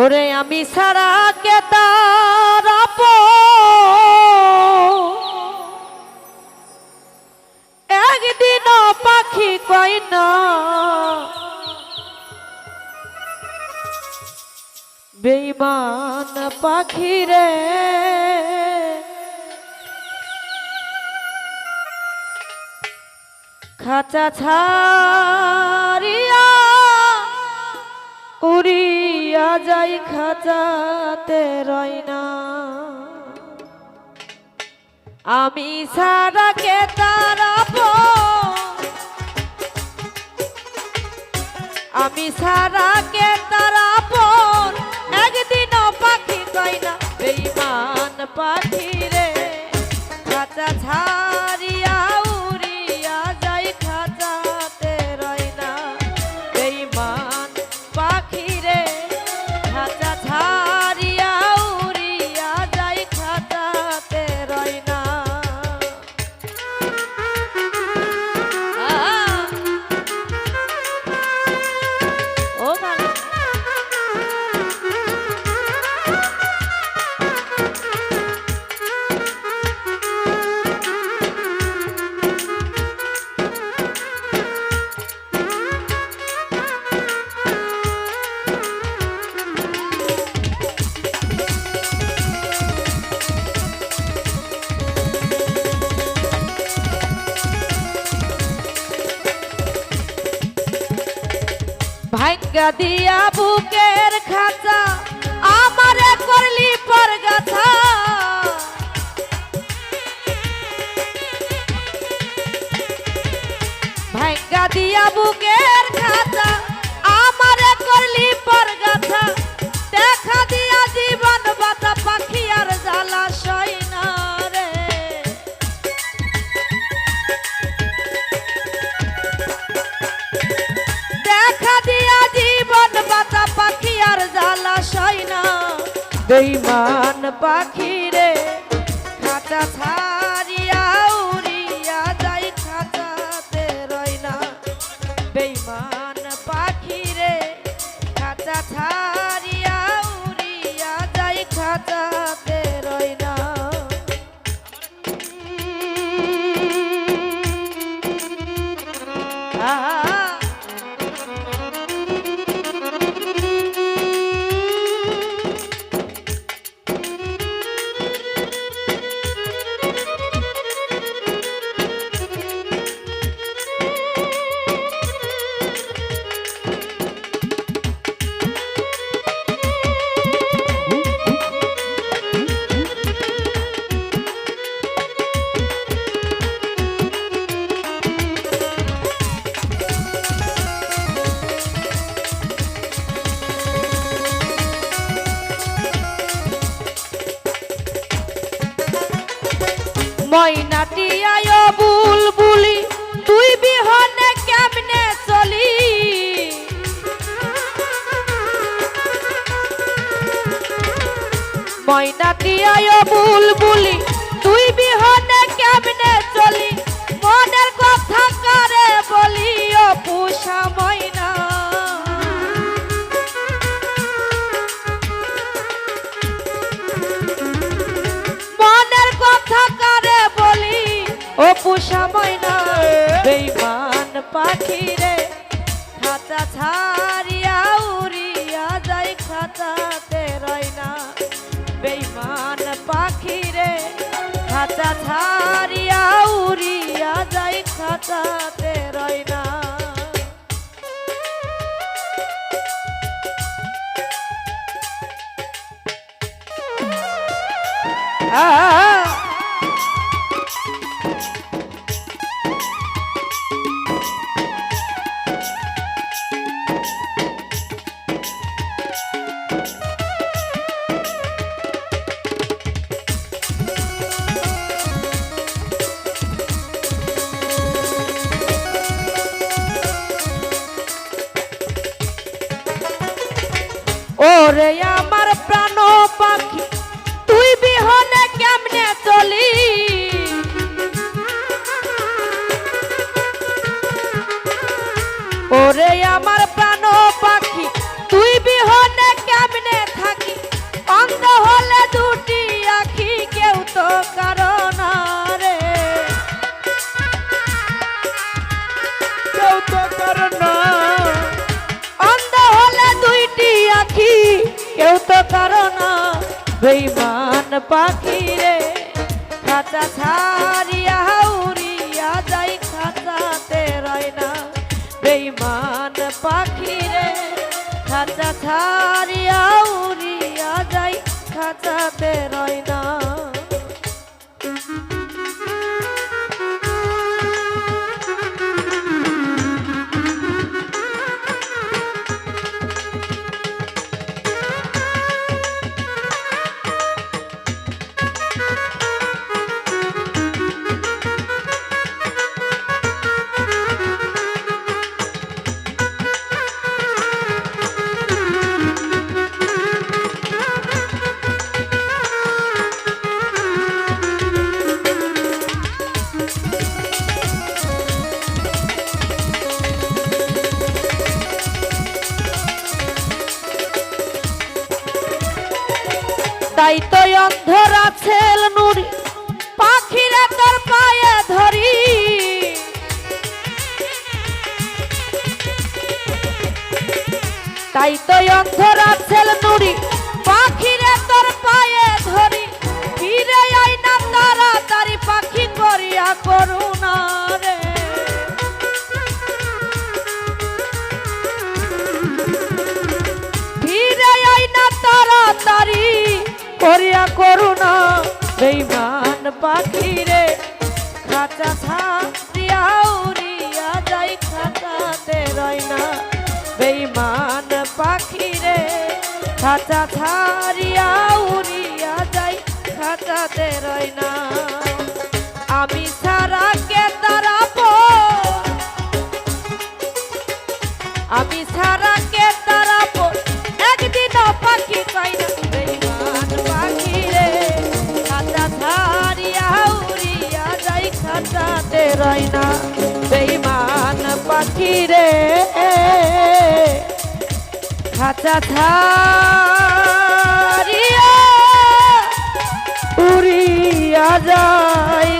ওরে আমি সারা কে তার একদিন পাখি কই না বেইমান পাখি রে। খাঁচা ছাড়িয়া উড়িয়া যাই খাঁচাতে রয় না। আমি সারা কে তারাব আমি সারা কে তারাব একদিন পাখি কই না বেইমান পাখি। দিয়া বুকের খাঁচা। বেইমান পাখিরে রে খাঁচা ময়নাটি আয় বুলবুলি তুই বিহনে কেমনে চলি? ময়নাটিয়ায় বুলবুলি পাখি রে খাতা ছাড়িয়া উড়িয়া যাই, খাতাতে রয় না। বেইমান পাখি রে খাতা ছাড়িয়া উড়িয়া যাই, খাতাতে রয় না। আহ ওরে আমার প্রাণ পাখি, তুই বিহনে কেমনে চলি? ওরে আমার প্রাণ পাখি, তুই বিহনে কেমনে থাকি? অন্ধ হলে দুটি আখি, কেউ তো কারণ রে। কেউ তো কারণ বেইমান পাখি রে। খাঁচা ছাড়িয়া উড়িয়া যাই খাতাতে রয় না। বেইমান পাখি রে। খাঁচা ছাড়িয়া উড়িয়া যাই খাতাতে রয় না। তাই তো অন্ধরা ছেল নুরি পাখিরে তোর পায়ে ধরি। তাই তো অন্ধরা ছেল নুরি পাখিরে তোর পায়ে ধরি। ফিরে আই না তাড়াতাড়ি, পাখি করিয়া করুণা। করিয়া করুণা বেইমান পাখি রে। খাঁচা উড়িয়া যাই, খাঁচাতে রয় না। বেইমান পাখি রে, খাঁচা ছাড়িয়া উড়িয়া যাই, খাঁচাতে রয় না। আমি সারা কে তারাবো আমি সারা রয় না বেইমান পাখি রে। খাতা ছাড়িয়া উড়িয়া যায়